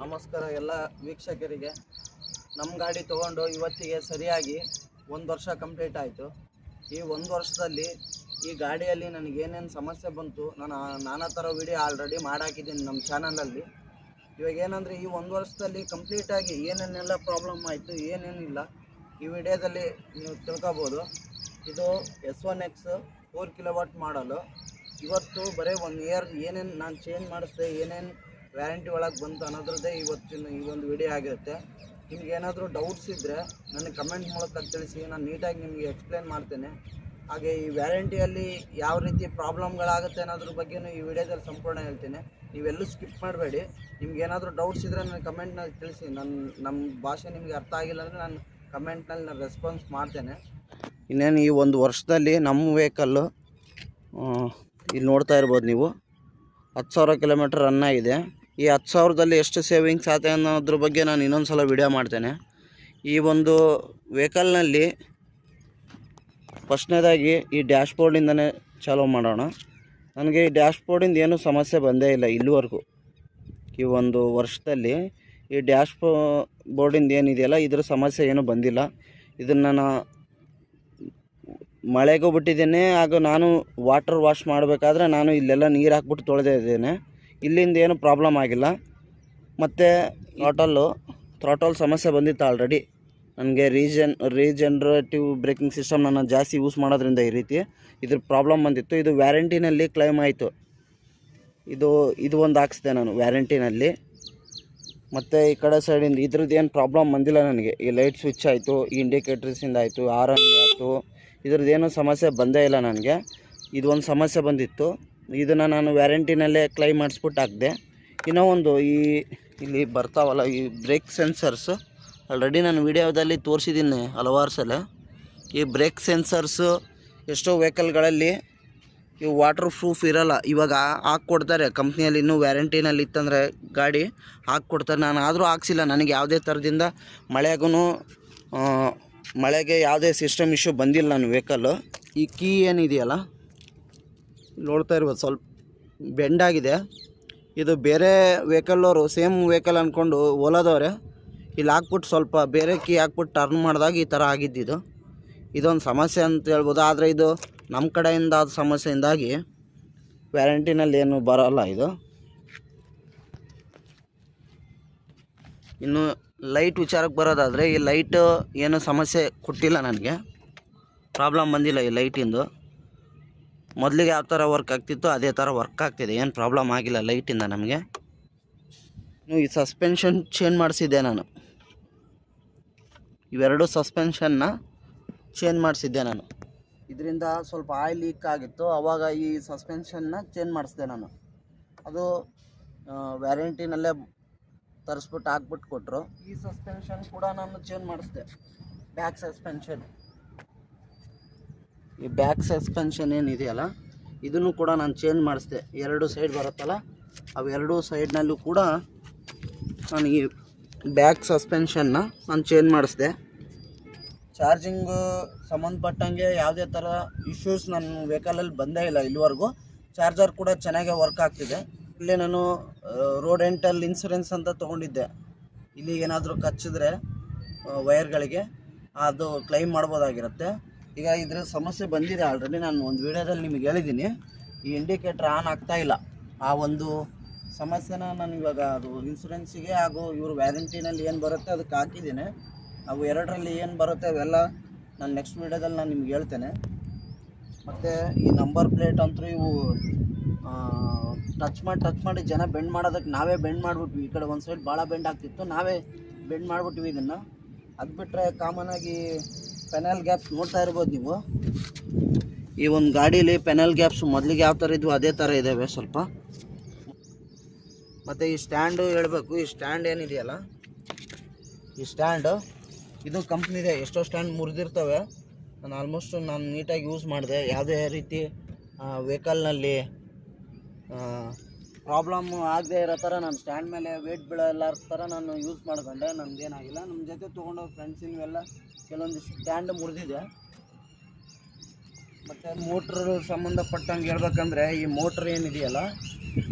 ನಮಸ್ಕಾರ ಎಲ್ಲ ವೀಕ್ಷಕರಿಗೆ. ನಮ್ಮ ಗಾಡಿ ತೊಗೊಂಡು ಇವತ್ತಿಗೆ ಸರಿಯಾಗಿ ಒಂದು ವರ್ಷ ಕಂಪ್ಲೀಟ್ ಆಯಿತು. ಈ ಒಂದು ವರ್ಷದಲ್ಲಿ ಈ ಗಾಡಿಯಲ್ಲಿ ನನಗೆ ಏನೇನು ಸಮಸ್ಯೆ ಬಂತು, ನಾನು ನಾನಾ ಥರ ವಿಡಿಯೋ ಆಲ್ರೆಡಿ ಮಾಡಾಕಿದ್ದೀನಿ ನಮ್ಮ ಚಾನಲಲ್ಲಿ ಇವಾಗ ಏನಂದರೆ ಈ ಒಂದು ವರ್ಷದಲ್ಲಿ ಕಂಪ್ಲೀಟಾಗಿ ಏನೇನೆಲ್ಲ ಪ್ರಾಬ್ಲಮ್ ಆಯಿತು ಏನೇನಿಲ್ಲ ಈ ವಿಡಿಯೋದಲ್ಲಿ ನೀವು ತಿಳ್ಕೊಬೋದು. ಇದು S one X four kilowatt ಮಾಡಲು ಇವತ್ತು ಬರೀ ಒನ್ ಇಯರ್ ಏನೇನು ನಾನು ಚೇಂಜ್ ಮಾಡಿಸ್ದೆ, ಏನೇನು ವ್ಯಾರಂಟಿ ಒಳಗೆ ಬಂತು ಅನ್ನೋದ್ರದ್ದೇ ಇವತ್ತಿನ ಈ ಒಂದು ವಿಡಿಯೋ ಆಗಿರುತ್ತೆ. ನಿಮ್ಗೆ ಏನಾದರೂ ಡೌಟ್ಸ್ ಇದ್ದರೆ ನನಗೆ ಕಮೆಂಟ್ ಮೂಲಕ ತಿಳಿಸಿ, ನಾನು ನೀಟಾಗಿ ನಿಮಗೆ ಎಕ್ಸ್ಪ್ಲೇನ್ ಮಾಡ್ತೇನೆ. ಹಾಗೆ ಈ ವ್ಯಾರಂಟಿಯಲ್ಲಿ ಯಾವ ರೀತಿ ಪ್ರಾಬ್ಲಮ್ಗಳಾಗುತ್ತೆ ಅನ್ನೋದ್ರ ಬಗ್ಗೆನೂ ಈ ವಿಡಿಯೋದಲ್ಲಿ ಸಂಪೂರ್ಣ ಹೇಳ್ತೇನೆ. ನೀವೆಲ್ಲೂ ಸ್ಕಿಪ್ ಮಾಡಬೇಡಿ. ನಿಮ್ಗೆ ಏನಾದರೂ ಡೌಟ್ಸ್ ಇದ್ದರೆ ನನಗೆ ಕಮೆಂಟ್ನಲ್ಲಿ ತಿಳಿಸಿ. ನನ್ನ ನಮ್ಮ ಭಾಷೆ ನಿಮಗೆ ಅರ್ಥ ಆಗಿಲ್ಲ ಅಂದರೆ ನಾನು ಕಮೆಂಟ್ನಲ್ಲಿ ನಾನು ರೆಸ್ಪಾನ್ಸ್ ಮಾಡ್ತೇನೆ. ಇನ್ನೇನು ಈ ಒಂದು ವರ್ಷದಲ್ಲಿ ನಮ್ಮ ವೆಹಿಕಲ್ಲು ಇಲ್ಲಿ ನೋಡ್ತಾ ಇರ್ಬೋದು ನೀವು. ಹತ್ತು ಸಾವಿರ ಕಿಲೋಮೀಟ್ರ್ ರನ್ ಆಗಿದೆ. ಈ ಹತ್ತು ಸಾವಿರದಲ್ಲಿ ಎಷ್ಟು ಸೇವಿಂಗ್ಸ್ ಆಗುತ್ತೆ ಅನ್ನೋದ್ರ ಬಗ್ಗೆ ನಾನು ಇನ್ನೊಂದು ಸಲ ವಿಡಿಯೋ ಮಾಡ್ತೇನೆ. ಈ ಒಂದು ವೆಹಿಕಲ್ನಲ್ಲಿ ಫಸ್ಟ್ನೇದಾಗಿ ಈ ಡ್ಯಾಶ್ ಬೋರ್ಡಿಂದನೇ ಚಾಲೂ ಮಾಡೋಣ. ನನಗೆ ಈ ಡ್ಯಾಶ್ ಬೋರ್ಡಿಂದ ಏನೂ ಸಮಸ್ಯೆ ಬಂದೇ ಇಲ್ಲ ಇಲ್ಲಿವರೆಗೂ. ಈ ಒಂದು ವರ್ಷದಲ್ಲಿ ಈ ಡ್ಯಾಶ್ ಬೋರ್ಡಿಂದ ಏನಿದೆಯಲ್ಲ, ಇದ್ರ ಸಮಸ್ಯೆ ಏನೂ ಬಂದಿಲ್ಲ. ಇದನ್ನು ನಾನು ಮಳೆಗೂ ಬಿಟ್ಟಿದ್ದೇನೆ, ಹಾಗೂ ನಾನು ವಾಟರ್ ವಾಶ್ ಮಾಡಬೇಕಾದ್ರೆ ನಾನು ಇಲ್ಲೆಲ್ಲ ನೀರು ಹಾಕ್ಬಿಟ್ಟು ತೊಳೆದೇ ಇದ್ದೇನೆ. ಇಲ್ಲಿಂದ ಏನು ಪ್ರಾಬ್ಲಮ್ ಆಗಿಲ್ಲ. ಮತ್ತು ಥ್ರಾಟಲ್ಲು ಥ್ರಾಟಲ್ ಸಮಸ್ಯೆ ಬಂದಿತ್ತು ಆಲ್ರೆಡಿ ನನಗೆ ರೀಜನ್ ರೀಜನ್ರೇಟಿವ್ ಬ್ರೇಕಿಂಗ್ ಸಿಸ್ಟಮ್ ನಾನು ಜಾಸ್ತಿ ಯೂಸ್ ಮಾಡೋದ್ರಿಂದ ಈ ರೀತಿ ಇದ್ರ ಪ್ರಾಬ್ಲಮ್ ಬಂದಿತ್ತು. ಇದು ವ್ಯಾರಂಟಿನಲ್ಲಿ ಕ್ಲೈಮ್ ಆಯಿತು. ಇದು ಇದು ಒಂದು ಹಾಕ್ಸಿದೆ ನಾನು ವ್ಯಾರಂಟಿನಲ್ಲಿ ಮತ್ತು ಈ ಕಡೆ ಸೈಡಿಂದ ಇದ್ರದ್ದು ಏನು ಪ್ರಾಬ್ಲಮ್ ಬಂದಿಲ್ಲ ನನಗೆ. ಈ ಲೈಟ್ ಸ್ವಿಚ್ ಆಯಿತು, ಈ ಇಂಡಿಕೇಟರ್ಸಿಂದ ಆಯಿತು ಆರನ್ ಆಯಿತು. ಇದ್ರದ್ದು ಏನೂ ಸಮಸ್ಯೆ ಬಂದೇ ಇಲ್ಲ ನನಗೆ. ಇದು ಒಂದು ಸಮಸ್ಯೆ ಬಂದಿತ್ತು. ಇದನ್ನು ನಾನು ವ್ಯಾರಂಟಿನಲ್ಲೇ ಕ್ಲೈಮ್ ಮಾಡಿಸ್ಬಿಟ್ಟು ಹಾಕಿದೆ. ಇನ್ನೂ ಒಂದು ಈ ಇಲ್ಲಿ ಬರ್ತಾವಲ್ಲ, ಈ ಬ್ರೇಕ್ ಸೆನ್ಸರ್ಸ್ ಆಲ್ರೆಡಿ ನಾನು ವಿಡಿಯೋದಲ್ಲಿ ತೋರಿಸಿದ್ದೀನಿ ಹಲವಾರು ಸಲ. ಈ ಬ್ರೇಕ್ ಸೆನ್ಸರ್ಸು ಎಷ್ಟೋ ವೆಹಿಕಲ್ಗಳಲ್ಲಿ ಇವು ವಾಟರ್ ಪ್ರೂಫ್ ಇರಲ್ಲ. ಇವಾಗ ಹಾಕ್ಕೊಡ್ತಾರೆ. ಕಂಪ್ನಿಯಲ್ಲಿ ಇನ್ನೂ ವ್ಯಾರಂಟಿನಲ್ಲಿ ಇತ್ತಂದರೆ ಗಾಡಿ ಹಾಕ್ಕೊಡ್ತಾರೆ. ನಾನು ಆದರೂ ಹಾಕ್ಸಿಲ್ಲ. ನನಗೆ ಯಾವುದೇ ಥರದಿಂದ ಮಳೆಗೂ ಮಳೆಗೆ ಯಾವುದೇ ಸಿಸ್ಟಮ್ ಇಶ್ಯೂ ಬಂದಿಲ್ಲ ನನ್ನ ವೆಹಿಕಲ್ಲು ಈ ಕೀ ಏನಿದೆಯಲ್ಲ ನೋಡ್ತಾ ಇರ್ಬೋದು. ಸ್ವಲ್ಪ ಬೆಂಡಾಗಿದೆ ಇದು ಬೇರೆ ವೆಹಿಕಲ್ಲವರು ಸೇಮ್ ವೆಹಿಕಲ್ ಅಂದ್ಕೊಂಡು ಓಲಾದವ್ರೆ. ಇಲ್ಲಿ ಹಾಕ್ಬಿಟ್ಟು ಸ್ವಲ್ಪ ಬೇರೆ ಕೀ ಹಾಕ್ಬಿಟ್ಟು ಟರ್ನ್ ಮಾಡಿದಾಗ ಈ ಥರ ಆಗಿದ್ದಿದ್ದು ಇದೊಂದು ಸಮಸ್ಯೆ ಅಂತ ಹೇಳ್ಬೋದು. ಆದರೆ ಇದು ನಮ್ಮ ಕಡೆಯಿಂದ ಆದ ಸಮಸ್ಯೆಯಿಂದಾಗಿ ವ್ಯಾರಂಟಿನಲ್ಲಿ ಏನು ಬರೋಲ್ಲ ಇದು. ಇನ್ನು ಲೈಟ್ ವಿಚಾರಕ್ಕೆ ಬರೋದಾದರೆ ಈ ಲೈಟು ಏನು ಸಮಸ್ಯೆ ಕೊಟ್ಟಿಲ್ಲ ನನಗೆ. ಪ್ರಾಬ್ಲಮ್ ಬಂದಿಲ್ಲ ಈ ಲೈಟಿಂದು ಮೊದಲಿಗೆ ಯಾವ ಥರ ವರ್ಕ್ ಆಗ್ತಿತ್ತು ಅದೇ ಥರ ವರ್ಕ್ ಆಗ್ತಿದೆ. ಏನು ಪ್ರಾಬ್ಲಮ್ ಆಗಿಲ್ಲ ಲೈಟಿಂದ ನಮಗೆ. ಈ ಸಸ್ಪೆನ್ಷನ್ ಚೇಂಜ್ ಮಾಡಿಸಿದ್ದೆ ನಾನು. ಇವೆರಡು ಸಸ್ಪೆನ್ಷನ್ನ ಚೇಂಜ್ ಮಾಡಿಸಿದ್ದೆ ನಾನು. ಇದರಿಂದ ಸ್ವಲ್ಪ ಆಯಿಲ್ ಲೀಕ್ ಆಗಿತ್ತು. ಆವಾಗ ಈ ಸಸ್ಪೆನ್ಷನ್ನ ಚೇಂಜ್ ಮಾಡಿಸಿದೆ ನಾನು. ಅದು ವ್ಯಾರಂಟಿನಲ್ಲೇ ತರಿಸ್ಬಿಟ್ಟು ಹಾಕ್ಬಿಟ್ಟು ಕೊಟ್ಟರು ಈ ಸಸ್ಪೆನ್ಷನ್ ಕೂಡ ನಾನು ಚೇಂಜ್ ಮಾಡಿಸಿದೆ ಬ್ಯಾಕ್ ಸಸ್ಪೆನ್ಷನ್ ಈ ಬ್ಯಾಕ್ ಸಸ್ಪೆನ್ಷನ್ ಏನಿದೆಯಲ್ಲ, ಇದನ್ನು ಕೂಡ ನಾನು ಚೇಂಜ್ ಮಾಡಿಸಿದೆ. ಎರಡು ಸೈಡ್ ಬರುತ್ತಲ್ಲ ಅವೆರಡೂ ಸೈಡ್ನಲ್ಲೂ ಕೂಡ ನಾನು ಈ ಬ್ಯಾಕ್ ಸಸ್ಪೆನ್ಷನ್ನ ನಾನು ಚೇಂಜ್ ಮಾಡಿಸಿದೆ. ಚಾರ್ಜಿಂಗು ಸಂಬಂಧಪಟ್ಟಂಗೆ ಯಾವುದೇ ಥರ ಇಶ್ಯೂಸ್ ನನ್ನ ವೆಹಿಕಲಲ್ಲಿ ಬಂದೇ ಇಲ್ಲ ಇಲ್ಲಿವರೆಗೂ. ಚಾರ್ಜರ್ ಕೂಡ ಚೆನ್ನಾಗೇ ವರ್ಕ್ ಆಗ್ತಿದೆ. ಇಲ್ಲಿ ನಾನು ರೋಡ್ ಎಂಟಲ್ ಇನ್ಸೂರೆನ್ಸ್ ಅಂತ ತೊಗೊಂಡಿದ್ದೆ. ಇಲ್ಲಿ ಏನಾದರೂ ಕಚ್ಚಿದ್ರೆ ವೈರ್ಗಳಿಗೆ ಅದು ಕ್ಲೈಮ್ ಮಾಡ್ಬೋದಾಗಿರುತ್ತೆ. ಈಗ ಇದ್ರ ಸಮಸ್ಯೆ ಬಂದಿದೆ ಆಲ್ರೆಡಿ ನಾನು ಒಂದು ವೀಡಿಯೋದಲ್ಲಿ ನಿಮಗೆ ಹೇಳಿದ್ದೀನಿ. ಈ ಇಂಡಿಕೇಟ್ರ್ ಆನ್ ಆಗ್ತಾ ಇಲ್ಲ. ಆ ಒಂದು ಸಮಸ್ಯೆನ ನಾನು ಇವಾಗ ಅದು ಇನ್ಸೂರೆನ್ಸಿಗೆ ಹಾಗೂ ಇವರು ವ್ಯಾರಂಟಿನಲ್ಲಿ ಏನು ಬರುತ್ತೆ ಅದಕ್ಕೆ ಹಾಕಿದ್ದೀನಿ. ಅವು ಎರಡರಲ್ಲಿ ಏನು ಬರುತ್ತೆ ಅವೆಲ್ಲ ನಾನು ನೆಕ್ಸ್ಟ್ ವೀಡಿಯೋದಲ್ಲಿ ನಾನು ನಿಮ್ಗೆ ಹೇಳ್ತೇನೆ. ಮತ್ತು ಈ ನಂಬರ್ ಪ್ಲೇಟ್ ಅಂತೂ ಇವು ಟಚ್ ಮಾಡಿ ಟಚ್ ಮಾಡಿ ಜನ ಬೆಂಡ್ ಮಾಡೋದಕ್ಕೆ ನಾವೇ ಬೆಂಡ್ ಮಾಡಿಬಿಟ್ವಿ. ಈ ಕಡೆ ಒಂದು ಸೈಡ್ ಭಾಳ ಬೆಂಡ್ ಆಗ್ತಿತ್ತು, ನಾವೇ ಬೆಂಡ್ ಮಾಡಿಬಿಟ್ವಿ ಇದನ್ನು. ಅದು ಬಿಟ್ಟರೆ ಕಾಮನಾಗಿ ಪೆನಲ್ ಗ್ಯಾಪ್ಸ್ ನೋಡ್ತಾ ಇರ್ಬೋದು ನೀವು. ಈ ಒಂದು ಗಾಡೀಲಿ ಪೆನಲ್ ಗ್ಯಾಪ್ಸ್ ಮೊದಲಿಗೆ ಯಾವ ಥರ ಇದ್ವು ಅದೇ ಥರ ಇದ್ದಾವೆ ಸ್ವಲ್ಪ. ಮತ್ತು ಈ ಸ್ಟ್ಯಾಂಡು ಹೇಳಬೇಕು, ಈ ಸ್ಟ್ಯಾಂಡ್ ಏನಿದೆಯಲ್ಲ? ಈ ಸ್ಟ್ಯಾಂಡು ಇದು ಕಂಪ್ನಿದೆ ಎಷ್ಟೋ ಸ್ಟ್ಯಾಂಡ್ ಮುರಿದಿರ್ತವೆ. ನಾನು ಆಲ್ಮೋಸ್ಟ್ ನಾನು ನೀಟಾಗಿ ಯೂಸ್ ಮಾಡಿದೆ. ಯಾವುದೇ ರೀತಿ ವೆಹಿಕಲ್ನಲ್ಲಿ ಪ್ರಾಬ್ಲಮ್ ಆಗದೆ ಇರೋ ಥರ ನಾನು ಸ್ಟ್ಯಾಂಡ್ ಮೇಲೆ ವೇಟ್ ಬೀಳಲಾರ ಥರ ನಾನು ಯೂಸ್ ಮಾಡ್ಕೊಂಡೆ ನಮ್ದೇನಾಗಿಲ್ಲ ನಮ್ಮ ಜೊತೆ ತೊಗೊಂಡೋಗಿ ಫ್ರೆಂಡ್ಸ್ ಇವೆಲ್ಲ ಕೆಲವೊಂದು ಸ್ಟ್ಯಾಂಡ್ ಮುರಿದಿದೆ. ಮತ್ತು ಮೋಟ್ರ್ ಸಂಬಂಧಪಟ್ಟಂಗೆ ಹೇಳ್ಬೇಕಂದ್ರೆ ಈ ಮೋಟ್ರ್ ಏನಿದೆಯಲ್ಲ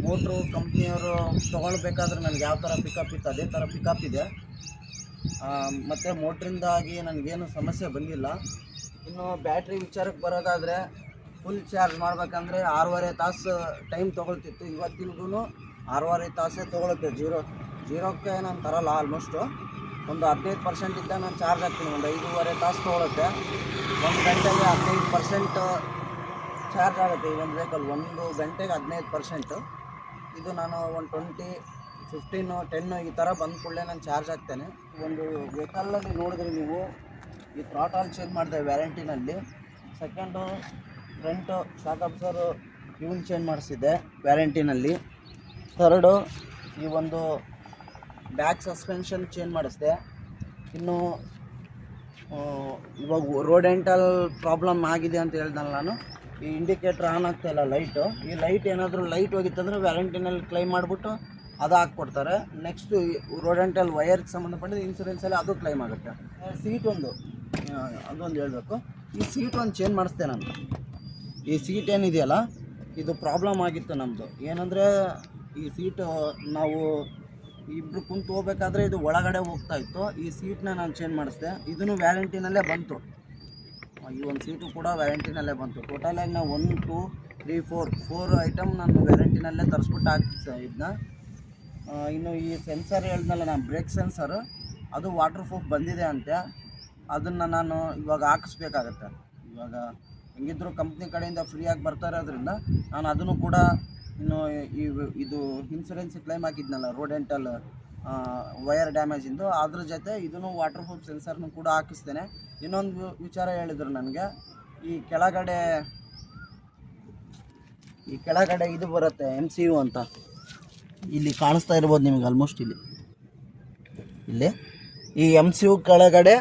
ಮೋಟ್ರು ಕಂಪ್ನಿಯವರು ತೊಗೊಳ್ಬೇಕಾದ್ರೆ ನನಗೆ ಯಾವ ಥರ ಪಿಕಪ್ ಇತ್ತು, ಅದೇ ಥರ ಪಿಕಪ್ ಇದೆ. ಮತ್ತು ಮೋಟ್ರಿಂದಾಗಿ ನನಗೇನು ಸಮಸ್ಯೆ ಬಂದಿಲ್ಲ. ಇನ್ನು ಬ್ಯಾಟ್ರಿ ವಿಚಾರಕ್ಕೆ ಬರೋದಾದರೆ ಫುಲ್ ಚಾರ್ಜ್ ಮಾಡ್ಬೇಕಂದ್ರೆ ಆರೂವರೆ ತಾಸು ಟೈಮ್ ತೊಗೊಳ್ತಿತ್ತು ಇವತ್ತಿಗೂ ಆರೂವರೆ ತಾಸೇ ತೊಗೊಳುತ್ತೆ. ಜೀರೋ, ಜೀರೋಕ್ಕೆ ನಾನು ತರಲ್ಲ ಆಲ್ಮೋಸ್ಟು ಒಂದು ಹದಿನೈದು ಪರ್ಸೆಂಟ್ ನಾನು ಚಾರ್ಜ್ ಹಾಕ್ತೀನಿ. ಒಂದು ಐದೂವರೆ ತಾಸು ತೊಗೊಳುತ್ತೆ. ಒಂದು ಗಂಟೆಗೆ ಹದಿನೈದು ಪರ್ಸೆಂಟ್ ಚಾರ್ಜ್ ಆಗುತ್ತೆ ಈ ಒಂದು ವೆಹಿಕಲ್ ಒಂದು ಗಂಟೆಗೆ ಹದಿನೈದು ಪರ್ಸೆಂಟು ಇದು ನಾನು ಒಂದು ಟ್ವೆಂಟಿ ಫಿಫ್ಟೀನು ಟೆನ್ನು ಈ ಥರ ಬಂದ ಕೂಡಲೇ ನಾನು ಚಾರ್ಜ್ ಹಾಕ್ತೇನೆ. ಒಂದು ವೆಹಿಕಲಲ್ಲಿ ನೋಡಿದ್ರೆ ನೀವು, ಈ ಥ್ರಾಟಲ್ ಚೇಂಜ್ ಮಾಡಿದೆ ವ್ಯಾರಂಟಿನಲ್ಲಿ second front shock absorber even change ಮಾಡಿಸಿದ್ದೆ ವ್ಯಾರಂಟಿನಲ್ಲಿ ಥರ್ಡು, ಈ ಒಂದು ಬ್ಯಾಕ್ ಸಸ್ಪೆನ್ಷನ್ ಚೇಂಜ್ ಮಾಡಿಸಿದೆ. ಇನ್ನು ಇವಾಗ ರೋಡೆಂಟಲ್ ಪ್ರಾಬ್ಲಮ್ ಆಗಿದೆ ಅಂತ ಹೇಳ್ದಲ್ಲ ನಾನು. ಈ ಇಂಡಿಕೇಟ್ರ್ ಆನ್ ಆಗ್ತಾ ಇಲ್ಲ ಲೈಟು. ಈ ಲೈಟ್ ಏನಾದರೂ ಲೈಟ್ ಹೋಗಿತ್ತಂದ್ರೆ ವ್ಯಾರಂಟಿನಲ್ಲಿ ಕ್ಲೈಮ್ ಮಾಡಿಬಿಟ್ಟು ಅದು ಹಾಕ್ಕೊಡ್ತಾರೆ. ನೆಕ್ಸ್ಟು ರೋಡೆಂಟಲ್ ವಯರ್ಗೆ ಸಂಬಂಧಪಟ್ಟಿದ್ದು ಇನ್ಸೂರೆನ್ಸಲ್ಲಿ ಅದು ಕ್ಲೈಮ್ ಆಗುತ್ತೆ. ಸೀಟ್ ಒಂದು ಅದೊಂದು ಹೇಳಬೇಕು. ಈ ಸೀಟ್ ಒಂದು ಚೇಂಜ್ ಮಾಡಿಸ್ತೇನೆ ನಾನು. ಈ ಸೀಟ್ ಏನಿದೆಯಲ್ಲ, ಇದು ಪ್ರಾಬ್ಲಮ್ ಆಗಿತ್ತು ನಮ್ಮದು ಏನಂದರೆ, ಈ ಸೀಟು ನಾವು ಇಬ್ಬರು ಕುಂತು ಹೋಗ್ಬೇಕಾದ್ರೆ ಇದು ಒಳಗಡೆ ಹೋಗ್ತಾ ಇತ್ತು. ಈ ಸೀಟ್ನ ನಾನು ಚೇಂಜ್ ಮಾಡಿಸ್ದೆ. ಇದನ್ನು ವ್ಯಾರಂಟಿನಲ್ಲೇ ಬಂತು. ಈ ಒಂದು ಸೀಟು ಕೂಡ ವ್ಯಾರಂಟಿನಲ್ಲೇ ಬಂತು. ಟೋಟಲಾಗಿ ನಾವು one two three four four item ನಾನು ವ್ಯಾರಂಟಿನಲ್ಲೇ ತರಿಸ್ಬಿಟ್ಟು ಹಾಕಿ ಇದನ್ನ. ಇನ್ನು ಈ ಸೆನ್ಸರ್ ಹೇಳ್ದಲ್ಲ ನಾನು ಬ್ರೇಕ್ ಸೆನ್ಸರ್ ಅದು ವಾಟರ್ ಪ್ರೂಫ್ ಬಂದಿದೆ ಅಂತೆ. ಅದನ್ನು ನಾನು ಇವಾಗ ಹಾಕಿಸ್ಬೇಕಾಗತ್ತೆ. ಇವಾಗ ಹೆಂಗಿದ್ರು ಕಂಪ್ನಿ ಕಡೆಯಿಂದ ಫ್ರೀಯಾಗಿ ಬರ್ತಾ ಇರೋದ್ರಿಂದ ನಾನು ಅದನ್ನು ಕೂಡ ಇನ್ನು ಈ ಇದು ಇನ್ಸೂರೆನ್ಸ್ ಕ್ಲೈಮ್ ಹಾಕಿದ್ನಲ್ಲ ರೋಡೆಂಟಲ್ ವಯರ್ ಡ್ಯಾಮೇಜಿಂದು ಅದ್ರ ಜೊತೆ ಇದನ್ನು ವಾಟರ್ ಪ್ರೂಫ್ ಸೆನ್ಸರ್ನು ಕೂಡ ಹಾಕಿಸ್ತೇನೆ. ಇನ್ನೊಂದು ವಿಚಾರ ಹೇಳಿದರು ನನಗೆ, ಈ ಕೆಳಗಡೆ ಈ ಕೆಳಗಡೆ ಇದು ಬರುತ್ತೆ ಎಂ ಸಿ ಯು ಅಂತ. ಇಲ್ಲಿ ಕಾಣಿಸ್ತಾ ಇರ್ಬೋದು ನಿಮ್ಗೆ ಆಲ್ಮೋಸ್ಟ್ ಇಲ್ಲಿ. ಇಲ್ಲಿ, ಈ ಎಂ ಸಿ ಯು ಕೆಳಗಡೆ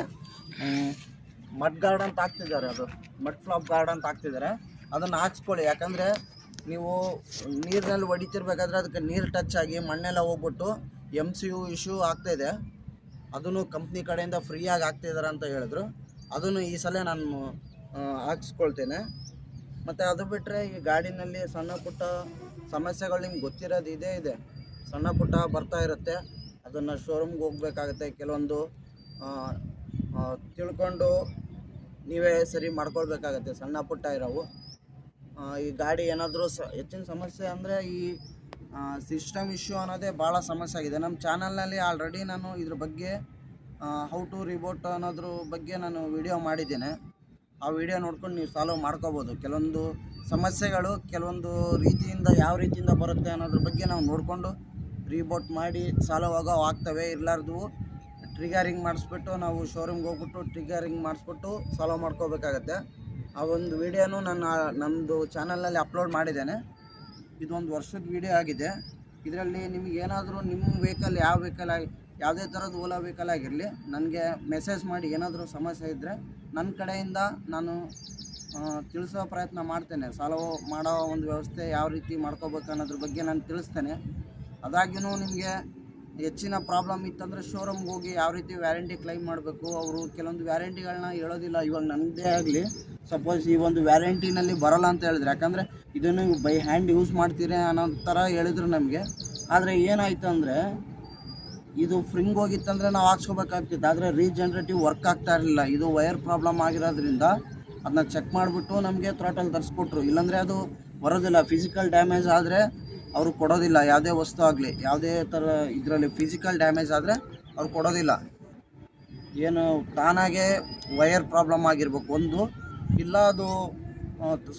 ಮಡ್ ಗಾರ್ಡ್ ಅಂತ ಹಾಕ್ತಿದ್ದಾರೆ ಅದು. ಮಡ್ ಫ್ಲಾಪ್ ಗಾರ್ಡ್ ಅಂತ ಹಾಕ್ತಿದ್ದಾರೆ. ಅದನ್ನು ಹಾಕ್ಸ್ಕೊಳ್ಳಿ. ಯಾಕಂದರೆ ನೀವು ನೀರಿನಲ್ಲಿ ಹೊಡಿತಿರ್ಬೇಕಾದ್ರೆ ಅದಕ್ಕೆ ನೀರು ಟಚ್ ಆಗಿ ಮಣ್ಣೆಲ್ಲ ಹೋಗ್ಬಿಟ್ಟು ಎಂ ಸಿ ಯು ಇಶ್ಯೂ ಆಗ್ತಾಯಿದೆ ಅದನ್ನು ಕಂಪ್ನಿ ಕಡೆಯಿಂದ ಫ್ರೀಯಾಗಿ ಹಾಕ್ತಿದ್ದಾರೆ ಅಂತ ಹೇಳಿದ್ರು. ಅದನ್ನು ಈ ಸಲ ನಾನು ಹಾಕ್ಸ್ಕೊಳ್ತೇನೆ. ಮತ್ತು ಅದು ಬಿಟ್ಟರೆ ಈ ಗಾಡಿನಲ್ಲಿ ಸಣ್ಣ ಪುಟ್ಟ ಸಮಸ್ಯೆಗಳು ನಿಮ್ಗೆ ಗೊತ್ತಿರೋದು ಇದೇ ಇದೆ. ಸಣ್ಣ ಪುಟ್ಟ ಬರ್ತಾ ಇರುತ್ತೆ. ಅದನ್ನು ಶೋರೂಮ್ಗೆ ಹೋಗ್ಬೇಕಾಗತ್ತೆ. ಕೆಲವೊಂದು ತಿಳ್ಕೊಂಡು ನೀವೇ ಸರಿ ಮಾಡ್ಕೊಳ್ಬೇಕಾಗತ್ತೆ, ಸಣ್ಣ ಪುಟ್ಟ ಇರೋವು. ಈ ಗಾಡಿ ಏನಾದರೂ ಸ, ಹೆಚ್ಚಿನ ಸಮಸ್ಯೆ ಅಂದರೆ ಈ ಸಿಸ್ಟಮ್ ಇಶ್ಯೂ ಅನ್ನೋದೇ ಭಾಳ ಸಮಸ್ಯೆ ಆಗಿದೆ. ನಮ್ಮ ಚಾನಲ್ನಲ್ಲಿ ಆಲ್ರೆಡಿ ನಾನು ಇದ್ರ ಬಗ್ಗೆ ಹೌ ಟು ರಿಬೋಟ್ ಅನ್ನೋದ್ರ ಬಗ್ಗೆ ನಾನು ವಿಡಿಯೋ ಮಾಡಿದ್ದೇನೆ. ಆ ವಿಡಿಯೋ ನೋಡ್ಕೊಂಡು ನೀವು ಸಾಲ್ವ್ ಮಾಡ್ಕೋಬೋದು. ಕೆಲವೊಂದು ಸಮಸ್ಯೆಗಳು ಕೆಲವೊಂದು ರೀತಿಯಿಂದ ಯಾವ ರೀತಿಯಿಂದ ಬರುತ್ತೆ ಅನ್ನೋದ್ರ ಬಗ್ಗೆ ನಾವು ನೋಡಿಕೊಂಡು ರೀಬೋಟ್ ಮಾಡಿ ಸಾಲ್ವ್ ಆಗೋ ಆಗ್ತವೆ. ಇರ್ಲಾರ್ದು ಟ್ರಿಗರಿಂಗ್ ಮಾಡಿಸ್ಬಿಟ್ಟು ನಾವು ಶೋರೂಮ್ಗೆ ಹೋಗ್ಬಿಟ್ಟು ಟ್ರಿಗರಿಂಗ್ ಮಾಡಿಸ್ಬಿಟ್ಟು ಸಾಲ್ವ್ ಮಾಡ್ಕೋಬೇಕಾಗತ್ತೆ. ಆ ಒಂದು ವೀಡಿಯೋನು ನಾನು ನಮ್ಮದು ಚಾನಲಲ್ಲಿ ಅಪ್ಲೋಡ್ ಮಾಡಿದ್ದೇನೆ. ಇದೊಂದು ವರ್ಷದ ವಿಡಿಯೋ ಆಗಿದೆ. ಇದರಲ್ಲಿ ನಿಮ್ಗೆ ಏನಾದರೂ ನಿಮ್ಮ ವೆಹಿಕಲ್ ಯಾವ ವೆಹಿಕಲ್ ಆಗಿ, ಯಾವುದೇ ಥರದ ಓಲಾ ವೆಹಿಕಲ್ ಆಗಿರಲಿ, ನನಗೆ ಮೆಸೇಜ್ ಮಾಡಿ ಏನಾದರೂ ಸಮಸ್ಯೆ ಇದ್ದರೆ ನನ್ನ ಕಡೆಯಿಂದ ನಾನು ತಿಳಿಸೋ ಪ್ರಯತ್ನ ಮಾಡ್ತೇನೆ. ಸಾಲ ಮಾಡೋ ಒಂದು ವ್ಯವಸ್ಥೆ ಯಾವ ರೀತಿ ಮಾಡ್ಕೋಬೇಕು ಅನ್ನೋದ್ರ ಬಗ್ಗೆ ನಾನು ತಿಳಿಸ್ತೇನೆ. ಅದಾಗ್ಯೂ ನಿಮಗೆ ಹೆಚ್ಚಿನ ಪ್ರಾಬ್ಲಮ್ ಇತ್ತಂದರೆ ಶೋರೂಮ್ಗೆ ಹೋಗಿ ಯಾವ ರೀತಿ ವ್ಯಾರಂಟಿ ಕ್ಲೈಮ್ ಮಾಡಬೇಕು? ಅವರು ಕೆಲವೊಂದು ವ್ಯಾರಂಟಿಗಳನ್ನ ಹೇಳೋದಿಲ್ಲ. ಇವಾಗ ನನ್ನದೇ ಆಗಲಿ ಸಪೋಸ್ ಈ ಒಂದು ವ್ಯಾರಂಟಿನಲ್ಲಿ ಬರೋಲ್ಲ ಅಂತ ಹೇಳಿದ್ರೆ, ಯಾಕಂದರೆ ಇದನ್ನು ಬೈ ಹ್ಯಾಂಡ್ ಯೂಸ್ ಮಾಡ್ತೀರಿ ಅನ್ನೋ ಥರ ಹೇಳಿದ್ರು ನಮಗೆ. ಆದರೆ ಏನಾಯ್ತು ಅಂದರೆ, ಇದು ಫ್ರಿಂಗ್ ಹೋಗಿತ್ತಂದರೆ ನಾವು ಹಾಕ್ಸ್ಕೋಬೇಕಾಗ್ತಿತ್ತು. ಆದರೆ ರೀಜನ್ರೇಟಿವ್ ವರ್ಕ್ ಆಗ್ತಾ ಇರಲಿಲ್ಲ. ಇದು ವೈರ್ ಪ್ರಾಬ್ಲಮ್ ಆಗಿರೋದ್ರಿಂದ ಅದನ್ನ ಚೆಕ್ ಮಾಡಿಬಿಟ್ಟು ನಮಗೆ ಥ್ರಾಟಲ್ ತರಿಸ್ಕೊಟ್ರು. ಇಲ್ಲಾಂದರೆ ಅದು ಬರೋದಿಲ್ಲ. ಫಿಸಿಕಲ್ ಡ್ಯಾಮೇಜ್ ಆದರೆ ಅವರು ಕೊಡೋದಿಲ್ಲ. ಯಾವುದೇ ವಸ್ತು ಆಗಲಿ, ಯಾವುದೇ ಥರ ಇದರಲ್ಲಿ ಫಿಸಿಕಲ್ ಡ್ಯಾಮೇಜ್ ಆದರೆ ಅವ್ರು ಕೊಡೋದಿಲ್ಲ. ಏನು ತಾನಾಗೆ ವಯರ್ ಪ್ರಾಬ್ಲಮ್ ಆಗಿರ್ಬೇಕು ಒಂದು, ಇಲ್ಲ ಅದು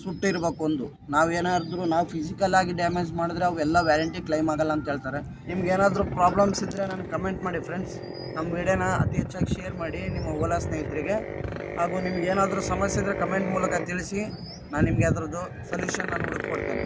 ಸುಟ್ಟಿರ್ಬೇಕು ಒಂದು. ನಾವೇನಾದ್ರೂ, ನಾವು ಫಿಸಿಕಲ್ ಆಗಿ ಡ್ಯಾಮೇಜ್ ಮಾಡಿದ್ರೆ ಅವೆಲ್ಲ ವ್ಯಾರಂಟಿ ಕ್ಲೈಮ್ ಆಗಲ್ಲ ಅಂತ ಹೇಳ್ತಾರೆ. ನಿಮ್ಗೆ ಏನಾದರೂ ಪ್ರಾಬ್ಲಮ್ಸ್ ಇದ್ದರೆ ನನಗೆ ಕಮೆಂಟ್ ಮಾಡಿ ಫ್ರೆಂಡ್ಸ್ ನಮ್ಮ ವಿಡಿಯೋನ ಅತಿ ಹೆಚ್ಚಾಗಿ ಶೇರ್ ಮಾಡಿ ನಿಮ್ಮ ಓಲಾ ಸ್ನೇಹಿತರಿಗೆ. ಹಾಗೂ ನಿಮ್ಗೆ ಏನಾದರೂ ಸಮಸ್ಯೆ ಇದ್ದರೆ ಕಮೆಂಟ್ ಮೂಲಕ ತಿಳಿಸಿ, ನಾನು ನಿಮಗೆ ಅದರದ್ದು ಸೊಲ್ಯೂಷನ್ ನಾನು ಹುಡುಕೊಡ್ತೇನೆ